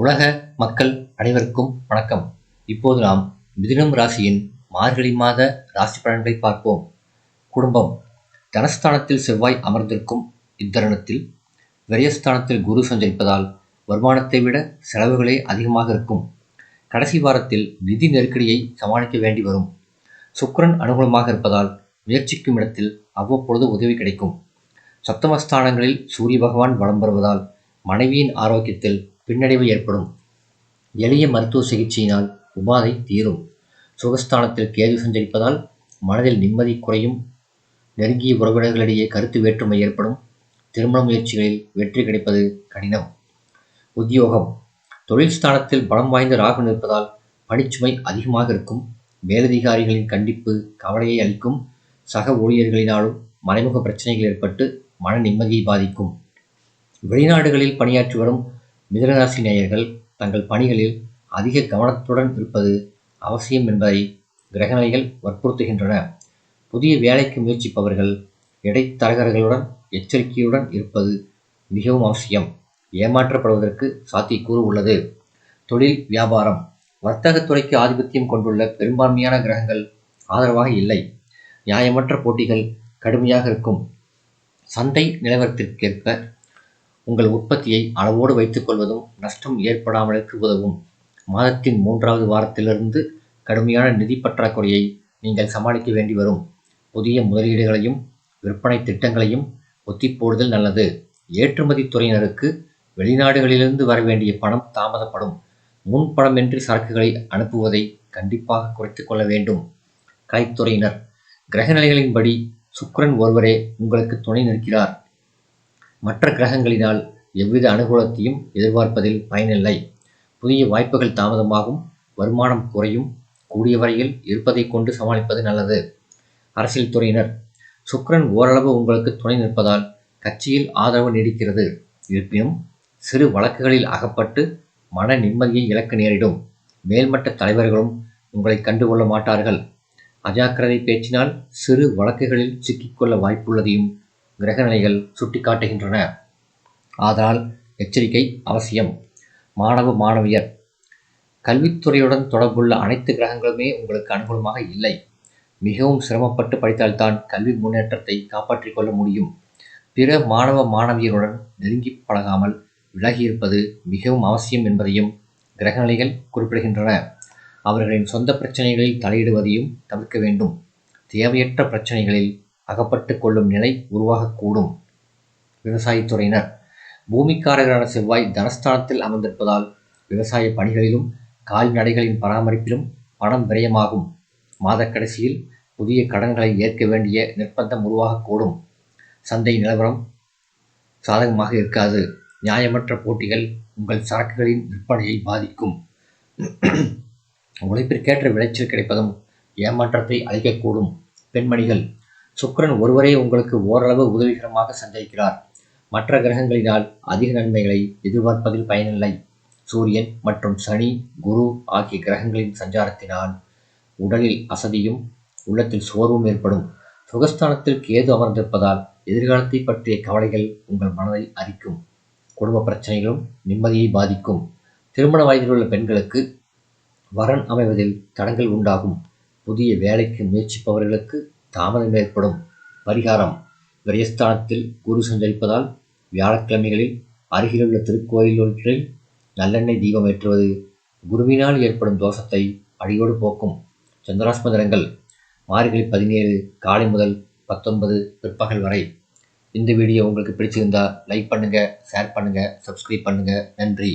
உலக மக்கள் அனைவருக்கும் வணக்கம். இப்போது நாம் மிதினம் ராசியின் மார்கழி மாத ராசி பலன்களை பார்ப்போம். குடும்பம். தனஸ்தானத்தில் செவ்வாய் அமர்ந்திருக்கும் இத்தருணத்தில் விரயஸ்தானத்தில் குரு சஞ்சரிப்பதால் வருமானத்தை விட செலவுகளே அதிகமாக இருக்கும். கடைசி வாரத்தில் நிதி நெருக்கடியை சமாளிக்க வேண்டி வரும். சுக்கரன் அனுகூலமாக இருப்பதால் முயற்சிக்கும் இடத்தில் அவ்வப்பொழுது உதவி கிடைக்கும். சப்தமஸ்தானங்களில் சூரிய பகவான் வலம் வருவதால் மனைவியின் ஆரோக்கியத்தில் பின்னடைவு ஏற்படும். எளிய மருத்துவ சிகிச்சையினால் உபாதை தீரும். சுகஸ்தானத்தில் கேது சஞ்சரிப்பதால் மனதில் நிம்மதி குறையும். நெருங்கிய உறவினர்களிடையே கருத்து வேற்றுமை ஏற்படும். திருமண முயற்சிகளில் வெற்றி கிடைப்பது கடினம். உத்தியோகம். தொழில் ஸ்தானத்தில் பலம் வாய்ந்த ராகு நிற்பதால் பணிச்சுமை அதிகமாக இருக்கும். மேலதிகாரிகளின் கண்டிப்பு கவலையை அளிக்கும். சக ஊழியர்களினாலும் மறைமுக பிரச்சனைகள் ஏற்பட்டு மன நிம்மதியை பாதிக்கும். வெளிநாடுகளில் பணியாற்றி வரும் மிதனராசி நேயர்கள் தங்கள் பணிகளில் அதிக கவனத்துடன் இருப்பது அவசியம் என்பதை கிரகநிலைகள் வற்புறுத்துகின்றன. புதிய வேலைக்கு முயற்சிப்பவர்கள் இடைத்தரகர்களுடன் எச்சரிக்கையுடன் இருப்பது மிகவும் அவசியம். ஏமாற்றப்படுவதற்கு சாத்தியக்கூறு உள்ளது. தொழில் வியாபாரம். வர்த்தகத்துறைக்கு ஆதிபத்தியம் கொண்டுள்ள பெரும்பான்மையான கிரகங்கள் ஆதரவாக இல்லை. நியாயமற்ற போட்டிகள் கடுமையாக இருக்கும். சந்தை நிலவரத்திற்கேற்ப உங்கள் உற்பத்தியை அளவோடு வைத்துக் கொள்வதும் நஷ்டம் ஏற்படாமலுக்கு உதவும். மாதத்தின் மூன்றாவது வாரத்திலிருந்து கடுமையான நிதி பற்றாக்குறையை நீங்கள் சமாளிக்க வேண்டி வரும். புதிய முதலீடுகளையும் விற்பனை திட்டங்களையும் ஒத்திப்போடுதல் நல்லது. ஏற்றுமதி துறையினருக்கு வெளிநாடுகளிலிருந்து வர வேண்டிய பணம் தாமதப்படும். முன்பணமின்றி சரக்குகளை அனுப்புவதை கண்டிப்பாக குறைத்து கொள்ள வேண்டும். கலைத்துறையினர் கிரகநிலைகளின்படி சுக்கரன் ஒருவரே உங்களுக்கு துணை நிற்கிறார். மற்ற கிரகங்களினால் எவ்வித அனுகூலத்தையும் எதிர்பார்ப்பதில் பயனில்லை. புதிய வாய்ப்புகள் தாமதமாகும் வருமானம் குறையும் கூடிய வரையில் இருப்பதை கொண்டு சமாளிப்பது நல்லது. அரசியல் துறையினர் சுக்கிரன் ஓரளவு உங்களுக்கு துணை நிற்பதால் கட்சியில் ஆதரவு நீடிக்கிறது. இருப்பினும் சிறு வழக்குகளில் அகப்பட்டு மன நிம்மதியை இழக்க நேரிடும். மேல்மட்ட தலைவர்களும் உங்களை கண்டுகொள்ள மாட்டார்கள். அஜாக்கிரதை பேச்சினால் சிறு வழக்குகளில் சிக்கிக்கொள்ள வாய்ப்புள்ளதையும் கிரகநிலைகள் சுட்டிக்காட்டுகின்றன. ஆதலால் எச்சரிக்கை அவசியம். மாணவ மாணவியர் கல்வித்துறையுடன் தொடர்புள்ள அனைத்து கிரகங்களுமே உங்களுக்கு அனுகூலமாக இல்லை. மிகவும் சிரமப்பட்டு படித்தால்தான் கல்வி முன்னேற்றத்தை காப்பாற்றிக் கொள்ள முடியும். பிற மாணவ மாணவியருடன் நெருங்கி பழகாமல் விலகியிருப்பது மிகவும் அவசியம் என்பதையும் கிரகநிலைகள் குறிப்பிடுகின்றன. அவர்களின் சொந்த பிரச்சனைகளில் தலையிடுவதையும் தவிர்க்க வேண்டும். தேவையற்ற பிரச்சனைகளில் அகப்பட்டு கொள்ளும் நிலை உருவாகக்கூடும். விவசாயத்துறையினர் பூமிக்காரர்களான செவ்வாய் தனஸ்தானத்தில் அமர்ந்திருப்பதால் விவசாய பணிகளிலும் கால்நடைகளின் பராமரிப்பிலும் பணம் விரயமாகும். மாதக்கடைசியில் புதிய கடன்களை ஏற்க வேண்டிய நிர்பந்தம் உருவாகக்கூடும். சந்தை நிலவரம் சாதகமாக இருக்காது. நியாயமற்ற போட்டிகள் உங்கள் சரக்குகளின் விற்பனையை பாதிக்கும். உழைப்பிற்கேற்ற விளைச்சல் கிடைப்பதும் ஏமாற்றத்தை அளிக்கக்கூடும். பெண்மணிகள் சுக்கிரன் ஒருவரே உங்களுக்கு ஓரளவு உதவிகரமாக சஞ்சரிக்கிறார். மற்ற கிரகங்களினால் அதிக நன்மைகளை எதிர்பார்ப்பதில் பயனில்லை. சூரியன் மற்றும் சனி குரு ஆகிய கிரகங்களின் சஞ்சாரத்தினால் உடலில் அசதியும் உள்ளத்தில் சோர்வும் ஏற்படும். சுகஸ்தானத்தில் கேது அமர்ந்திருப்பதால் எதிர்காலத்தை பற்றிய கவலைகள் உங்கள் மனதை அரிக்கும். குடும்ப பிரச்சனைகளும் நிம்மதியை பாதிக்கும். திருமண வயதில் உள்ள பெண்களுக்கு வரன் அமைவதில் தடங்கள் உண்டாகும். புதிய வேலைக்கு முயற்சிப்பவர்களுக்கு தாமதம் ஏற்படும். பரிகாரம் விரயஸ்தானத்தில் குரு சஞ்சரிப்பதால் வியாழக்கிழமைகளில் அருகிலுள்ள திருக்கோயில் ஒன்றில் நல்லெண்ணெய் தீபம் ஏற்றுவது குருவினால் ஏற்படும் தோஷத்தை அடியோடு போக்கும். சந்திராஸ்மதனங்கள் மார்கழி பதினேழு காலை முதல் பத்தொன்பது பிற்பகல் வரை. இந்த வீடியோ உங்களுக்கு பிடிச்சிருந்தா லைக் பண்ணுங்கள் ஷேர் பண்ணுங்கள் சப்ஸ்கிரைப் பண்ணுங்கள் நன்றி.